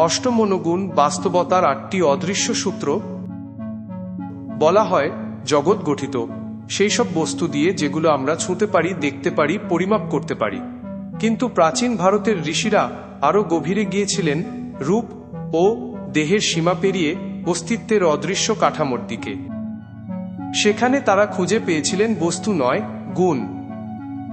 অষ্টমনুগুণ বাস্তবতার আটটি অদৃশ্য সূত্র বলা হয় জগৎ গঠিত। সেই সব বস্তু দিয়ে যেগুলো আমরা ছুঁতে পারি, দেখতে পারি, পরিমাপ করতে পারি। কিন্তু প্রাচীন ভারতের ঋষিরা আরও গভীরে গিয়েছিলেন রূপ ও দেহের সীমা পেরিয়ে অস্তিত্বের অদৃশ্য কাঠামোর দিকে। সেখানে তারা খুঁজে পেয়েছিলেন বস্তু নয়, গুণ।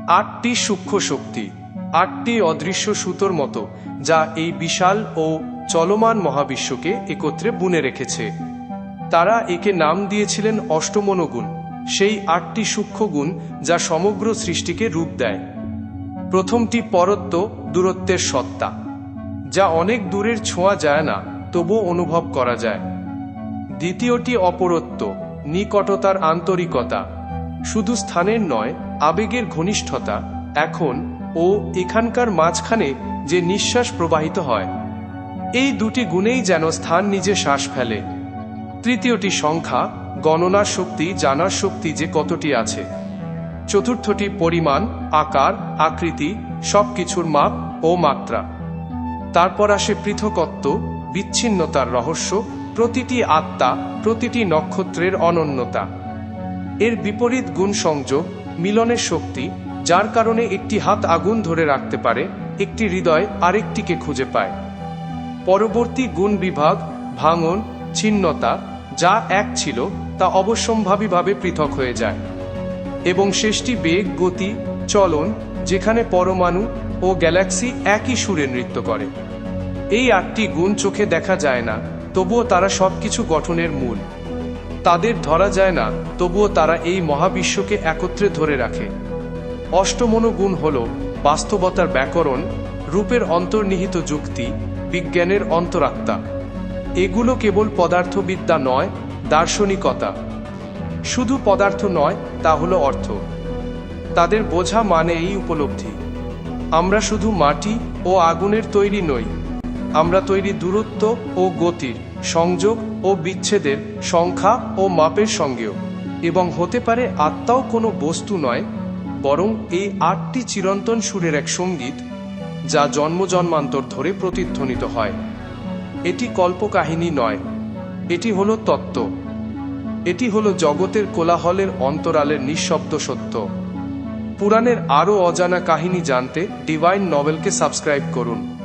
আটটি সূক্ষ্ম শক্তি, আটটি অদৃশ্য সুতোর মতো, যা এই বিশাল ও চলমান মহাবিশ্বকে একত্রে বুনে রেখেছে। তারা একে নাম দিয়েছিলেন অষ্টমনগুণ, সেই আটটি সূক্ষ্ম গুণ যা সমগ্র সৃষ্টিকে রূপ দেয়। প্রথমটি পরত্ব, দূরত্বের সত্তা, যা অনেক দূরের ছোঁয়া যায় না, তবুও অনুভব করা যায়। দ্বিতীয়টি অপরত্ব, নিকটতার আন্তরিকতা, শুধু স্থানের নয়, আবেগের ঘনিষ্ঠতা। এখন ও এখানকার মাঝখানে যে নিঃশ্বাস প্রবাহিত হয় এই দুটি গুণেই যেন স্থান নিজে শ্বাস ফেলে। তৃতীয়টি সংখ্যা, গণনার শক্তি, জানার শক্তি যে কতটি আছে। চতুর্থটি পরিমাণ, আকার, আকৃতি, সবকিছুর মাপ ও মাত্রা। তারপর আসে পৃথকত্ব, বিচ্ছিন্নতার রহস্য, প্রতিটি আত্মা, প্রতিটি নক্ষত্রের অনন্যতা। এর বিপরীত গুণ সংযোগ, মিলনের শক্তি, যার কারণে একটি হাত আগুন ধরে রাখতে পারে, একটি হৃদয় আরেকটিকে খুঁজে পায়। পরবর্তী গুণ বিভাগ, ভাঙন, ছিন্নতা, যা এক ছিল, তা অবশ্যম্ভাবীভাবে পৃথক হয়ে যায়। এবং শেষটি বেগ, গতি, চলন, যেখানে পরমাণু ও গ্যালাক্সি একই সুরে নৃত্য করে। এই আটটি গুণ চোখে দেখা যায় না, তবুও তারা সবকিছু গঠনের মূল। তাদের ধরা যায় না, তবুও তারা এই মহাবিশ্বকে একত্রে ধরে রাখে। অষ্টমনোগুণ হল বাস্তবতার ব্যাকরণ, রূপের অন্তর্নিহিত যুক্তি বিজ্ঞানের অন্তরাত্মা। এগুলো কেবল পদার্থবিদ্যা নয়, দার্শনিকতা। শুধু পদার্থ নয়, তা হলো অর্থ। তাদের বোঝা মানে এই উপলব্ধি। আমরা শুধু মাটি ও আগুনের তৈরি নই। আমরা তৈরি দূরত্ব ও গতির, সংযোগ ও বিচ্ছেদের, সংখ্যা ও মাপের সঙ্গেও। এবং হতে পারে আত্মাও কোনো বস্তু নয়, বরং এই আটটি চিরন্তন সুরের এক সংগীত যা জন্ম জন্মান্তর ধরে প্রতিধ্বনিত হয়। এটি কল্পকাহিনী নয়, এটি হলো তত্ত্ব। এটি হলো জগতের কোলাহলের অন্তরালের নিঃশব্দ সত্য। পুরাণের আরও অজানা কাহিনী জানতে ডিভাইন নভেলকে সাবস্ক্রাইব করুন।